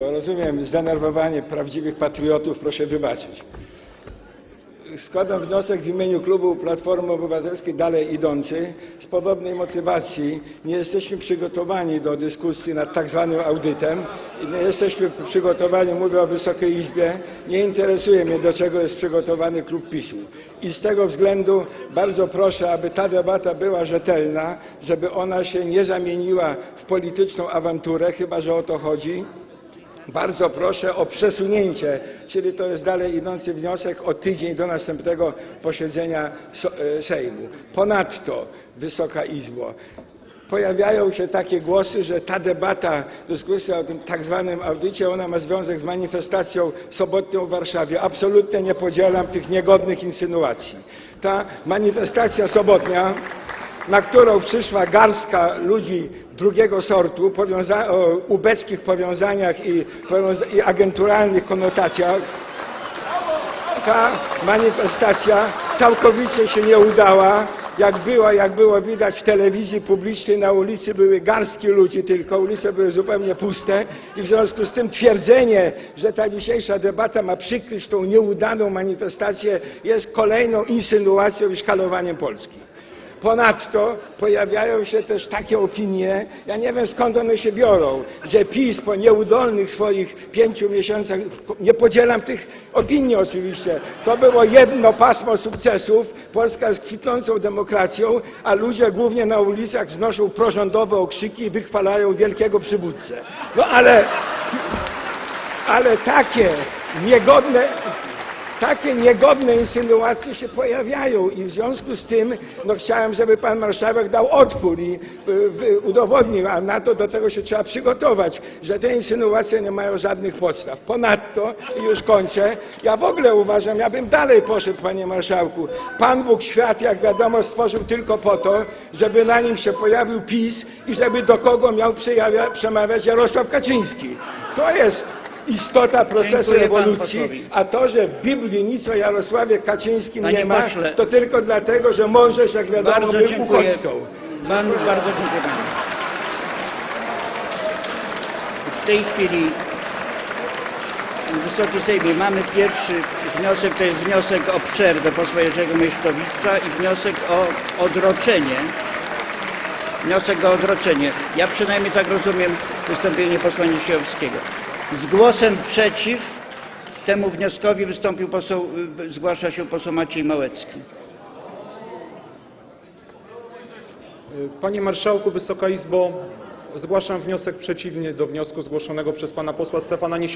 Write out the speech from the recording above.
Rozumiem zdenerwowanie prawdziwych patriotów, proszę wybaczyć. Składam wniosek w imieniu klubu Platformy Obywatelskiej dalej idący z podobnej motywacji. Nie jesteśmy przygotowani do dyskusji nad tak zwanym audytem nie jesteśmy przygotowani, mówię o Wysokiej Izbie, nie interesuje mnie do czego jest przygotowany klub PiSu. I z tego względu bardzo proszę, aby ta debata była rzetelna, żeby ona się nie zamieniła w polityczną awanturę, chyba że o to chodzi. Bardzo proszę o przesunięcie, czyli to jest dalej idący wniosek o tydzień do następnego posiedzenia e, Sejmu. Ponadto, Wysoka Izbo, pojawiają się takie głosy, że ta debata, dyskusja o tym tak zwanym audycie, ona ma związek z manifestacją sobotnią w Warszawie. Absolutnie nie podzielam tych niegodnych insynuacji. Ta manifestacja sobotnia na którą przyszła garstka ludzi drugiego sortu powiąza- o ubeckich powiązaniach i, powiąza- i agenturalnych konotacjach. Ta manifestacja całkowicie się nie udała. Jak była, jak było widać w telewizji publicznej, na ulicy były garstki ludzi, tylko ulice były zupełnie puste i w związku z tym twierdzenie, że ta dzisiejsza debata ma przykryć tą nieudaną manifestację jest kolejną insynuacją i szkalowaniem Polski. Ponadto pojawiają się też takie opinie, ja nie wiem skąd one się biorą, że PiS po nieudolnych swoich pięciu miesiącach, nie podzielam tych opinii oczywiście, to było jedno pasmo sukcesów, Polska jest kwitnącą demokracją, a ludzie głównie na ulicach wznoszą prorządowe okrzyki i wychwalają wielkiego przywódcę. No ale, ale takie niegodne, takie niegodne insynuacje się pojawiają i w związku z tym no, chciałem, żeby pan marszałek dał odpór i y, udowodnił, a na to do tego się trzeba przygotować, że te insynuacje nie mają żadnych podstaw. Ponadto, i już kończę, ja w ogóle uważam, ja bym dalej poszedł, panie marszałku. Pan Bóg świat, jak wiadomo, stworzył tylko po to, żeby na nim się pojawił PiS i żeby do kogo miał przemawiać Jarosław Kaczyński. To jest istota procesu Dziękuję panu ewolucji, posłowi. a to, że w Biblii nic o Jarosławie Kaczyńskim Panie nie ma, pośle. to tylko dlatego, że Mojżesz, jak wiadomo, Bardzo był dziękuję. uchodźcą. Panu, bardzo dziękuję panu. W tej chwili, Wysoki Sejmie, mamy pierwszy wniosek, to jest wniosek o przerwę posła Jerzego Mieszkowicza i wniosek o odroczenie. Wniosek o odroczenie. Ja przynajmniej tak rozumiem wystąpienie posła Niesiowskiego. Z głosem przeciw temu wnioskowi wystąpił poseł, y, zgłasza się poseł Maciej Małecki. Panie Marszałku, Wysoka Izbo, zgłaszam wniosek przeciwny do wniosku zgłoszonego przez pana posła Stefana Niesiołowskiego.